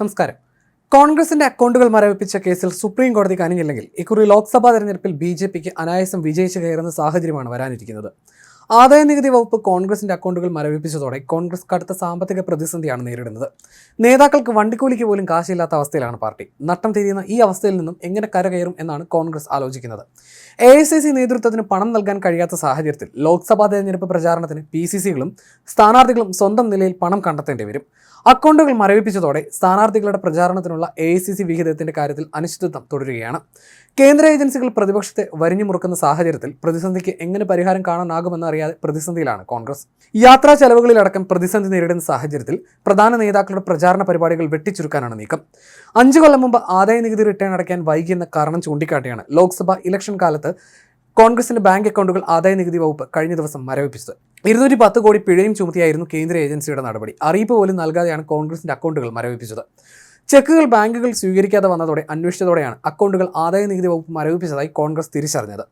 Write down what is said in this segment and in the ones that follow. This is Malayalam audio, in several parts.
നമസ്കാരം. കോൺഗ്രസിന്റെ അക്കൗണ്ടുകൾ മരവിപ്പിച്ച കേസിൽ സുപ്രീം കോടതി കനിഞ്ഞില്ലെങ്കിൽ ഇക്കുറി ലോക്സഭാ തെരഞ്ഞെടുപ്പിൽ ബി ജെ പിക്ക് അനായാസം വിജയിച്ചു കയറുന്ന സാഹചര്യമാണ് വരാനിരിക്കുന്നത്. ആദായ നികുതി വകുപ്പ് കോൺഗ്രസിന്റെ അക്കൗണ്ടുകൾ മരവിപ്പിച്ചതോടെ കോൺഗ്രസ് കടുത്ത സാമ്പത്തിക പ്രതിസന്ധിയാണ് നേരിടുന്നത്. നേതാക്കൾക്ക് വണ്ടിക്കൂലിക്ക് പോലും കാശില്ലാത്ത അവസ്ഥയിലാണ് പാർട്ടി. നട്ടം തിരിയുന്ന ഈ അവസ്ഥയിൽ നിന്നും എങ്ങനെ കരകയറും എന്നാണ് കോൺഗ്രസ് ആലോചിക്കുന്നത്. എ നേതൃത്വത്തിന് പണം നൽകാൻ കഴിയാത്ത സാഹചര്യത്തിൽ ലോക്സഭാ തെരഞ്ഞെടുപ്പ് പ്രചാരണത്തിന് പി സ്ഥാനാർത്ഥികളും സ്വന്തം നിലയിൽ പണം കണ്ടെത്തേണ്ടി വരും. അക്കൗണ്ടുകൾ മരവിപ്പിച്ചതോടെ സ്ഥാനാർത്ഥികളുടെ പ്രചാരണത്തിനുള്ള എ ഐ സി സി വിഹിതത്തിന്റെ കാര്യത്തിൽ അനിശ്ചിതത്വം തുടരുകയാണ്. കേന്ദ്ര ഏജൻസികൾ പ്രതിപക്ഷത്തെ വരിഞ്ഞു മുറുക്കുന്ന സാഹചര്യത്തിൽ പ്രതിസന്ധിക്ക് എങ്ങനെ പരിഹാരം കാണാനാകുമെന്ന് അറിയാതെ പ്രതിസന്ധിയിലാണ് കോൺഗ്രസ്. യാത്രാ ചെലവുകളിലടക്കം പ്രതിസന്ധി നേരിടുന്ന സാഹചര്യത്തിൽ പ്രധാന നേതാക്കളുടെ പ്രചാരണ പരിപാടികൾ വെട്ടിച്ചുരുക്കാനാണ് നീക്കം. അഞ്ചു കൊല്ലം മുമ്പ് ആദായ നികുതി റിട്ടേൺ അടയ്ക്കാൻ വൈകിയെന്ന കാരണം ചൂണ്ടിക്കാട്ടിയാണ് ലോക്സഭ ഇലക്ഷൻ കാലത്ത് കോൺഗ്രസിന്റെ ബാങ്ക് അക്കൗണ്ടുകൾ ആദായ നികുതി വകുപ്പ് കഴിഞ്ഞ ദിവസം മരവിപ്പിച്ചത്. ഇരുന്നൂറ്റി പത്ത് കോടി പിഴയും ചുമത്തിയായിരുന്നു കേന്ദ്ര ഏജൻസിയുടെ നടപടി. അറിയിപ്പ് പോലും നൽകാതെയാണ് കോൺഗ്രസിന്റെ അക്കൗണ്ടുകൾ മരവിപ്പിച്ചത്. ചെക്കുകൾ ബാങ്കുകൾ സ്വീകരിക്കാതെ വന്നതോടെ അന്വേഷിച്ചതോടെയാണ് അക്കൗണ്ടുകൾ ആദായ നികുതി വകുപ്പ് മരവിപ്പിച്ചതായി കോൺഗ്രസ് തിരിച്ചറിഞ്ഞത്.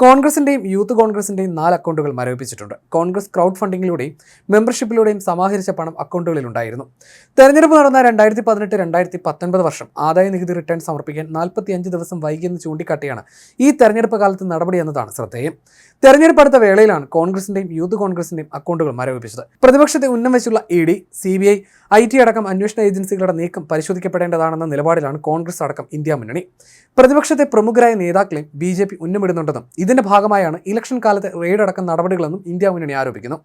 കോൺഗ്രസിന്റെയും യൂത്ത് കോൺഗ്രസിന്റെയും നാല് അക്കൗണ്ടുകൾ മരവിപ്പിച്ചിട്ടുണ്ട്. കോൺഗ്രസ് ക്രൗഡ് ഫണ്ടിങ്ങിലൂടെയും മെമ്പർഷിപ്പിലൂടെയും സമാഹരിച്ച പണം അക്കൗണ്ടുകളിലുണ്ടായിരുന്നു. തെരഞ്ഞെടുപ്പ് നടന്ന രണ്ടായിരത്തി പതിനെട്ട് രണ്ടായിരത്തി പത്തൊൻപത് വർഷം ആദായ നികുതി റിട്ടേൺ സമർപ്പിക്കാൻ നാൽപ്പത്തിയഞ്ച് ദിവസം വൈകിയെന്ന് ചൂണ്ടിക്കാട്ടിയാണ് ഈ തെരഞ്ഞെടുപ്പ് കാലത്ത് നടപടി എന്നതാണ് ശ്രദ്ധേയം. തെരഞ്ഞെടുപ്പ് അടുത്ത വേളയിലാണ് കോൺഗ്രസിന്റെയും യൂത്ത് കോൺഗ്രസിന്റെയും അക്കൗണ്ടുകൾ മരവിപ്പിച്ചത്. പ്രതിപക്ഷത്തെ ഉന്നം വെച്ചുള്ള E D C B I I T അടക്കം അന്വേഷണ ഏജൻസികളുടെ നീക്കം പരിശോധിക്കപ്പെടേണ്ടതാണെന്ന നിലപാടിലാണ് കോൺഗ്രസ് അടക്കം ഇന്ത്യ മുന്നണി. പ്രതിപക്ഷത്തെ പ്രമുഖരായ നേതാക്കളെയും ബി ജെ പി ഉന്നമിടുന്നുണ്ടെന്നും ഇതിന്റെ ഭാഗമായാണ് ഇലക്ഷൻ കാലത്തെ റെയ്ഡ് അടക്കം നടപടികളെന്നും ഇന്ത്യ മുന്നണി ആരോപിക്കുന്നു.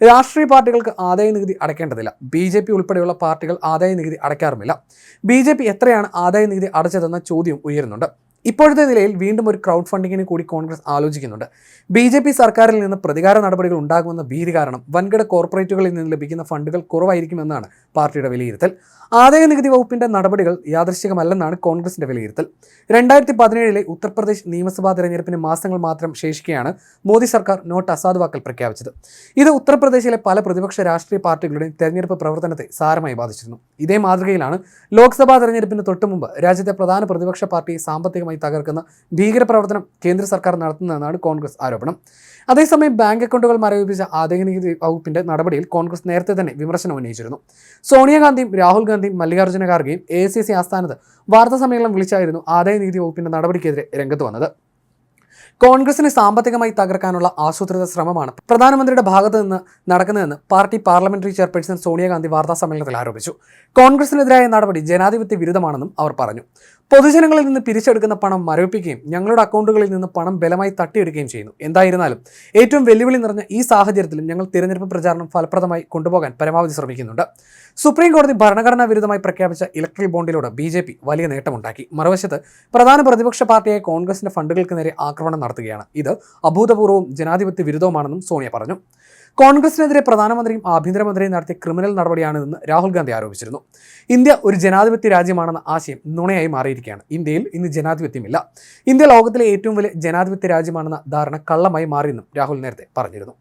രാഷ്ട്രീയ പാർട്ടികൾക്ക് ആദായ നികുതി അടയ്ക്കേണ്ടതില്ല. ബി ജെ പി ഉൾപ്പെടെയുള്ള പാർട്ടികൾ ആദായ നികുതി അടയ്ക്കാറുമില്ല. ബി ജെ പി എത്രയാണ് ആദായ നികുതി അടച്ചതെന്ന ചോദ്യം ഉയരുന്നുണ്ട്. ഇപ്പോഴത്തെ നിലയിൽ വീണ്ടും ഒരു ക്രൗഡ് ഫണ്ടിങ്ങിന് കൂടി കോൺഗ്രസ് ആലോചിക്കുന്നുണ്ട്. ബി ജെ പി സർക്കാരിൽ നിന്ന് പ്രതികാര നടപടികൾ ഉണ്ടാകുമെന്ന ഭീതി കാരണം വൻകിട കോർപ്പറേറ്റുകളിൽ നിന്ന് ലഭിക്കുന്ന ഫണ്ടുകൾ കുറവായിരിക്കുമെന്നാണ് പാർട്ടിയുടെ വിലയിരുത്തൽ. ആദായ നികുതി വകുപ്പിന്റെ നടപടികൾ യാദൃശ്ചികമല്ലെന്നാണ് കോൺഗ്രസിന്റെ വിലയിരുത്തൽ. രണ്ടായിരത്തി പതിനേഴിലെ ഉത്തർപ്രദേശ് നിയമസഭാ തെരഞ്ഞെടുപ്പിന് മാസങ്ങൾ മാത്രം ശേഷിക്കെയാണ് മോദി സർക്കാർ നോട്ട് അസാധുവാക്കൽ പ്രഖ്യാപിച്ചത്. ഇത് ഉത്തർപ്രദേശിലെ പല പ്രതിപക്ഷ രാഷ്ട്രീയ പാർട്ടികളുടെയും തെരഞ്ഞെടുപ്പ് പ്രവർത്തനത്തെ സാരമായി ബാധിച്ചിരുന്നു. ഇതേ മാതൃകയിലാണ് ലോക്സഭാ തെരഞ്ഞെടുപ്പിന് തൊട്ടുമുമ്പ് രാജ്യത്തെ പ്രധാന പ്രതിപക്ഷ പാർട്ടി സാമ്പത്തികമായി തകർക്കുന്ന ഭീകരപ്രവർത്തനം കേന്ദ്ര സർക്കാർ നടത്തുന്നതെന്നാണ് കോൺഗ്രസ് ആരോപണം. അതേസമയം ബാങ്ക് അക്കൗണ്ടുകൾ മരവിപ്പിച്ച ആദായനികുതി വകുപ്പിന്റെ നടപടിയിൽ കോൺഗ്രസ് നേരത്തെ തന്നെ വിമർശനം ഉന്നയിച്ചിരുന്നു. സോണിയാഗാന്ധിയും രാഹുൽ ഗാന്ധിയും മല്ലികാർജുന ഖാർഗെയും എ സി സി ആസ്ഥാനത്ത് വാർത്താ സമ്മേളനം വിളിച്ചായിരുന്നു ആദായനികുതി വകുപ്പിന്റെ നടപടിക്കെതിരെ രംഗത്ത് വന്നത്. കോൺഗ്രസിനെ സാമ്പത്തികമായി തകർക്കാനുള്ള ആസൂത്രിത ശ്രമമാണ് പ്രധാനമന്ത്രിയുടെ ഭാഗത്ത് നിന്ന് നടക്കുന്നതെന്ന് പാർട്ടി പാർലമെന്ററി ചെയർപേഴ്സൺ സോണിയാഗാന്ധി വാർത്താ സമ്മേളനത്തിൽ ആരോപിച്ചു. കോൺഗ്രസിനെതിരായ നടപടി ജനാധിപത്യ വിരുദ്ധമാണെന്നും അവർ പറഞ്ഞു. പൊതുജനങ്ങളിൽ നിന്ന് പിരിച്ചെടുക്കുന്ന പണം മരവിപ്പിക്കുകയും ഞങ്ങളുടെ അക്കൗണ്ടുകളിൽ നിന്ന് പണം ബലമായി തട്ടിയെടുക്കുകയും ചെയ്യുന്നു. എന്തായിരുന്നാലും ഏറ്റവും വെല്ലുവിളി നിറഞ്ഞ ഈ സാഹചര്യത്തിലും ഞങ്ങൾ തിരഞ്ഞെടുപ്പ് പ്രചാരണം ഫലപ്രദമായി കൊണ്ടുപോകാൻ പരമാവധി ശ്രമിക്കുന്നുണ്ട്. സുപ്രീം കോടതി ഭരണഘടനാ വിരുദ്ധമായി പ്രഖ്യാപിച്ച ഇലക്ട്രൽ ബോണ്ടിലൂടെ ബി വലിയ നേട്ടമുണ്ടാക്കി. മറുവശത്ത് പ്രധാന പ്രതിപക്ഷ പാർട്ടിയായ കോൺഗ്രസിന്റെ ഫണ്ടുകൾക്ക് നേരെ ആക്രമണം നടത്തുകയാണ്. ഇത് അഭൂതപൂർവവും ജനാധിപത്യ വിരുദ്ധവുമാണെന്നും സോണിയ പറഞ്ഞു. കോൺഗ്രസിനെതിരെ പ്രധാനമന്ത്രിയും ആഭ്യന്തരമന്ത്രിയും നടത്തിയ ക്രിമിനൽ നടപടിയാണിതെന്ന് രാഹുൽ ഗാന്ധി ആരോപിച്ചിരുന്നു. ഇന്ത്യ ഒരു ജനാധിപത്യ രാജ്യമാണെന്ന ആശയം നുണയായി മാറിയിരിക്കുകയാണ്. ഇന്ത്യയിൽ ഇന്ന് ജനാധിപത്യമില്ല. ഇന്ത്യ ലോകത്തിലെ ഏറ്റവും വലിയ ജനാധിപത്യ രാജ്യമാണെന്ന ധാരണ കള്ളമായി മാറിയെന്നും രാഹുൽ നേരത്തെ പറഞ്ഞിരുന്നു.